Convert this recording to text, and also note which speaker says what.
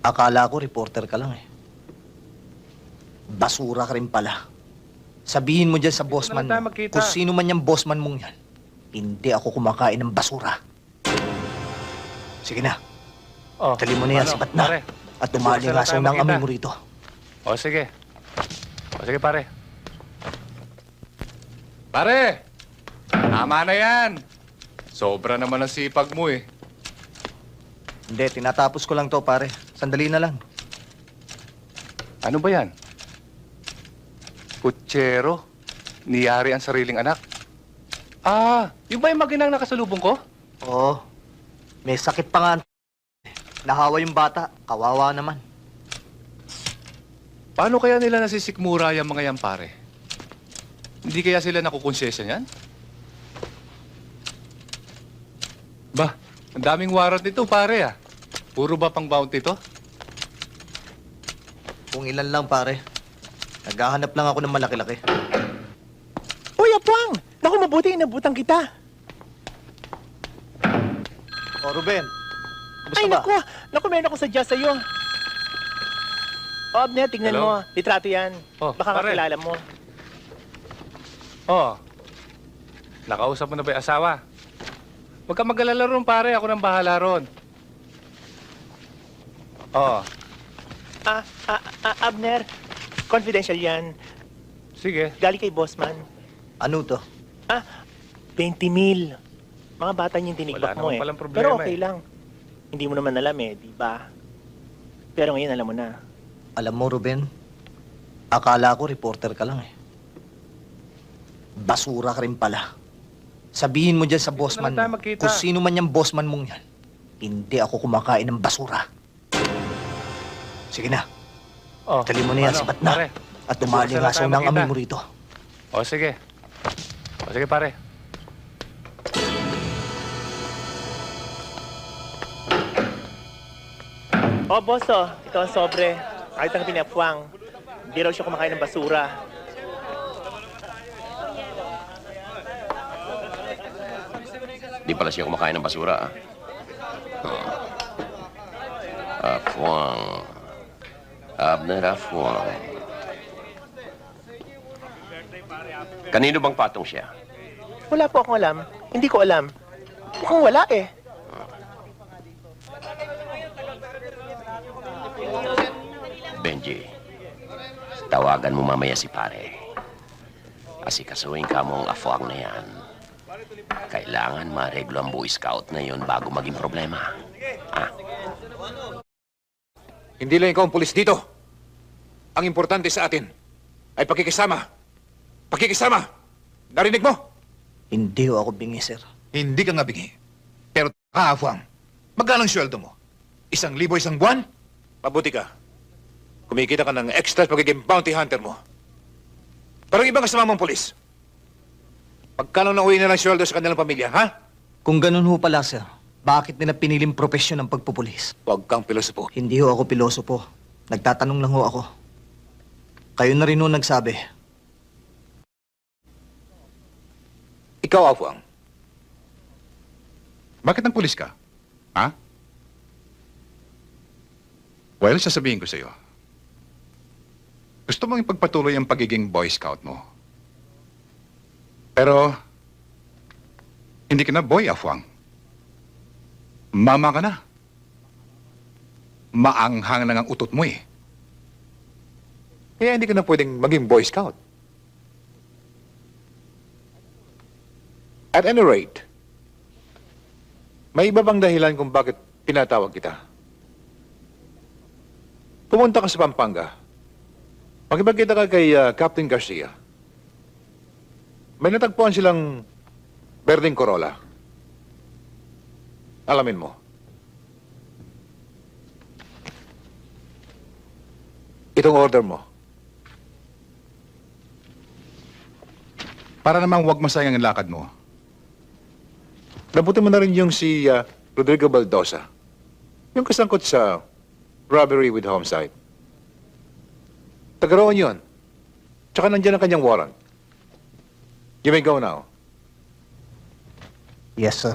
Speaker 1: Akala ko reporter ka lang eh. Basura ka rin pala. Sabihin mo dyan sa bossman
Speaker 2: na lang tayo
Speaker 1: mo,
Speaker 2: magkita.
Speaker 1: kung sino man yung bossman mong yan, hindi ako kumakain ng basura. Sige na,
Speaker 2: Oh,
Speaker 1: dali mo na yan,
Speaker 2: ano,
Speaker 1: sipat na.
Speaker 2: Pare.
Speaker 1: At
Speaker 2: na
Speaker 1: nga
Speaker 2: lang tayo
Speaker 1: ng amoy
Speaker 2: magkita.
Speaker 1: mo rito.
Speaker 2: O, sige. O, sige, pare. Pare! Tama na yan. Sobra naman ang sipag mo eh.
Speaker 1: Hindi, tinatapos ko lang to pare. Sandali na lang.
Speaker 2: Ano ba yan? Kutsero? Niyari ang sariling anak? Ah, yung ba yung maginang nakasalubong ko?
Speaker 1: Oo, may sakit pa nga. Nahawa yung bata, kawawa naman.
Speaker 2: Paano kaya nila nasisikmura yung mga yan, pare? Hindi kaya sila nakukonsesya niyan? Ba, ang daming warrant nito, pare ah. Puro ba pang bounty to?
Speaker 1: Kung ilan lang pare. Naghahanap lang ako ng malaki-laki.
Speaker 3: Uy, Apwang! Naku, mabuti, inabutan kita.
Speaker 1: O Ruben, kumusta
Speaker 3: Ay,
Speaker 1: ba?
Speaker 3: naku! Naku, meron ako sadya sa'yo. O, Abner, tingnan
Speaker 2: Hello?
Speaker 3: mo. Litrato yan.
Speaker 2: Oh,
Speaker 3: Baka
Speaker 2: pare.
Speaker 3: kakilala mo.
Speaker 2: Oo. Nakausap mo na ba yung asawa? Huwag ka mag-alala ron, pare. Ako nang bahala ron. Oo.
Speaker 3: Ah, ah, ah, Abner, confidential yan.
Speaker 2: Sige.
Speaker 3: Galing kay Bossman.
Speaker 1: Ano to?
Speaker 3: Ah, 20 mil. Mga bata niyong tinigbak
Speaker 2: Wala
Speaker 3: mo
Speaker 2: naman
Speaker 3: eh.
Speaker 2: palang problema
Speaker 3: Pero okay
Speaker 2: eh.
Speaker 3: lang. Hindi mo naman alam eh, di ba? Pero ngayon alam mo na.
Speaker 1: Alam mo Ruben, akala ko reporter ka lang eh. Basura ka rin pala. Sabihin mo dyan sa bossman
Speaker 2: na lang tayo
Speaker 1: mo,
Speaker 2: magkita.
Speaker 1: kung sino man yung bossman mong yan, hindi ako kumakain ng basura. Sige na,
Speaker 2: Oh,
Speaker 1: dali mo na yan,
Speaker 2: ano,
Speaker 1: sipat na.
Speaker 2: Pare.
Speaker 1: At
Speaker 2: na
Speaker 1: nga ng amoy mo rito.
Speaker 2: O, sige. O, sige, pare.
Speaker 3: Oh, boss, oh. Ito ang sobre. Kahit ang pinapwang. Hindi raw siya kumakain ng basura.
Speaker 4: Di pala siya kumakain ng basura, ah. Ah, Afuang. Abner Afuang. Kanino bang patong siya?
Speaker 3: Wala po akong alam. Hindi ko alam. Mukhang wala eh.
Speaker 4: Benji, tawagan mo mamaya si pare. Asikasuhin ka mo ang afuang na yan. Kailangan mareglo ang Boy Scout na yon bago maging problema. Ah,
Speaker 5: Hindi lang ikaw ang pulis dito. Ang importante sa atin ay pakikisama. Pakikisama! Narinig mo?
Speaker 1: Hindi ho ako bingi, sir.
Speaker 5: Hindi ka nga bingi. Pero kaafuang, magkano ang sweldo mo? Isang libo isang buwan? Mabuti ka. Kumikita ka ng extra sa pagiging bounty hunter mo. Parang ibang kasama mong pulis. Pagkano na uwi na ng sweldo sa kanilang pamilya, ha?
Speaker 1: Kung ganun ho pala, sir, bakit nila piniling profesyon ng pagpupulis?
Speaker 5: Huwag kang pilosopo.
Speaker 1: Hindi ho ako pilosopo. Nagtatanong lang ho ako. Kayo na rin ho nagsabi.
Speaker 5: Ikaw, Afuang.
Speaker 6: Bakit ang pulis ka? Ha? Well, sasabihin ko sa'yo. Gusto mong ipagpatuloy ang pagiging Boy Scout mo. Pero, hindi ka na boy, Afwang. Mama ka na. Maanghang na ang utot mo eh.
Speaker 5: Kaya hindi ka na pwedeng maging Boy Scout. At any rate, may iba bang dahilan kung bakit pinatawag kita? Pumunta ka sa Pampanga. Makipagkita ka kay ah, Captain Garcia. May natagpuan silang Berding Corolla. Alamin mo. Itong order mo.
Speaker 6: Para namang huwag masayang ang lakad mo.
Speaker 5: Nabuti mo na rin yung si ah, Rodrigo Baldosa. Yung kasangkot sa robbery with homicide. Tagaroon yun. Tsaka nandyan ang kanyang warrant. You may go now.
Speaker 1: Yes, sir.